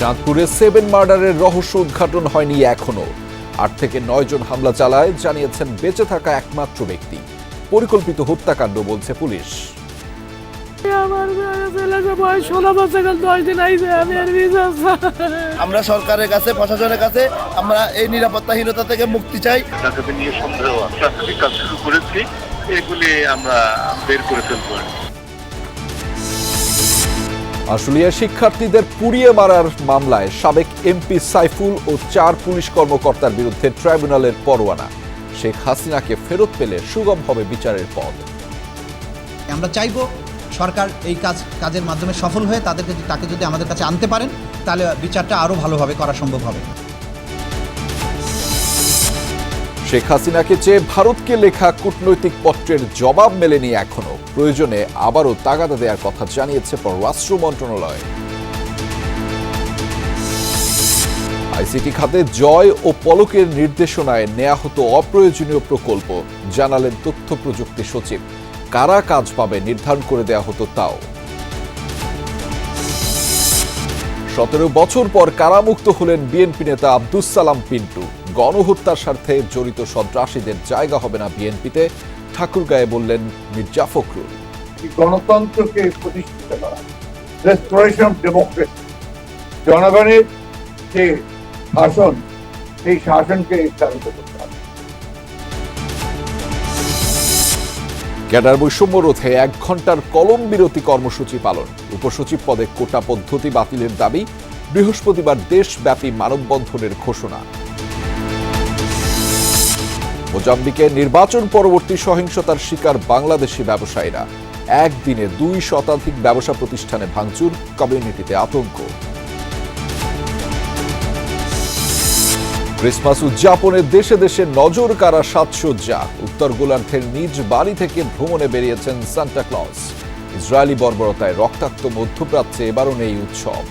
চাঁদপুরে সেভেন মার্ডারের রহস্য উদ্ঘাটন হয়নি এখনও। আট থেকে নয় জন হামলা চালায় জানিয়েছেন বেঁচে থাকা একমাত্র ব্যক্তি। পরিকল্পিত হত্যাকাণ্ড বলছে পুলিশ। আমার সরকারের কাছে প্রশাসনের কাছে আমরা এই নিরাপত্তাহীনতা থেকে মুক্তি চাই। নিয়ে সন্দেহ আছে শুরু করেছি এগুলি আমরা বের করে ফেলব আর শিক্ষার্থীদের পুড়িয়ে মারার মামলায় সাবেক এমপি সাইফুল ও চার পুলিশ কর্মকর্তার বিরুদ্ধে ট্রাইব্যুনালের পরোয়ানা। শেখ হাসিনাকে ফেরত পেলে সুগম হবে বিচারের পথ। আমরা চাইব সরকার এই কাজ, কাজের মাধ্যমে সফল হয়ে তাদেরকে তাকে যদি আমাদের কাছে আনতে পারেন, তাহলে বিচারটা আরও ভালোভাবে করা সম্ভব হবে। শেখ হাসিনাকে চেয়ে ভারতকে লেখা কূটনৈতিক পত্রের জবাব মেলেনি এখনও। প্রয়োজনে আবারও তাগাদা দেওয়ার কথা জানিয়েছে পররাষ্ট্র মন্ত্রণালয়। আইসিটি খাতে জয় ও পলকের নির্দেশনায় নেওয়া হতো অপ্রয়োজনীয় প্রকল্প, জানালেন তথ্য প্রযুক্তি সচিব। কারা কাজ পাবে নির্ধারণ করে দেওয়া হতো তাও। সতেরো বছর পর কারামুক্ত হলেন বিএনপি নেতা আব্দুস সালাম পিন্টু। গণহত্যার স্বার্থে জড়িত সন্ত্রাসীদের জায়গা হবে না বিএনপিতে ঠাকুরগাঁয়ে বললেন মির্জা ফখরুল। গণতন্ত্রকে প্রতিষ্ঠিত করা রেস্টোরেশন ডেমোক্রেসি জনগণের যে শাসন সেই শাসনকে স্থাপিত করতে হবে। ক্যাডার বৈষম্য রোধে এক ঘণ্টার কলম বিরতি কর্মসূচি পালন। উপসচিব পদে কোটা পদ্ধতি বাতিলের দাবি বৃহস্পতিবার দেশব্যাপী মানববন্ধনের ঘোষণা। মোজাম্বিকে নির্বাচন পরবর্তী সহিংসতার শিকার বাংলাদেশি ব্যবসায়ীরা। একদিনে দুই শতাধিক ব্যবসা প্রতিষ্ঠানে ভাঙচুর, কমিউনিটিতে আতঙ্ক। ক্রিসমাস উদযাপনে দেশে দেশে নজর কারা সাজসজ্জা উত্তর গোলার্ধের নিজ বাড়ি থেকে ভ্রমণে বেরিয়েছেন সান্টা ক্লজ। ইসরায়েলি বর্বরতায় রক্তাক্ত মধ্যপ্রাচ্যে এবারও নেই উৎসব।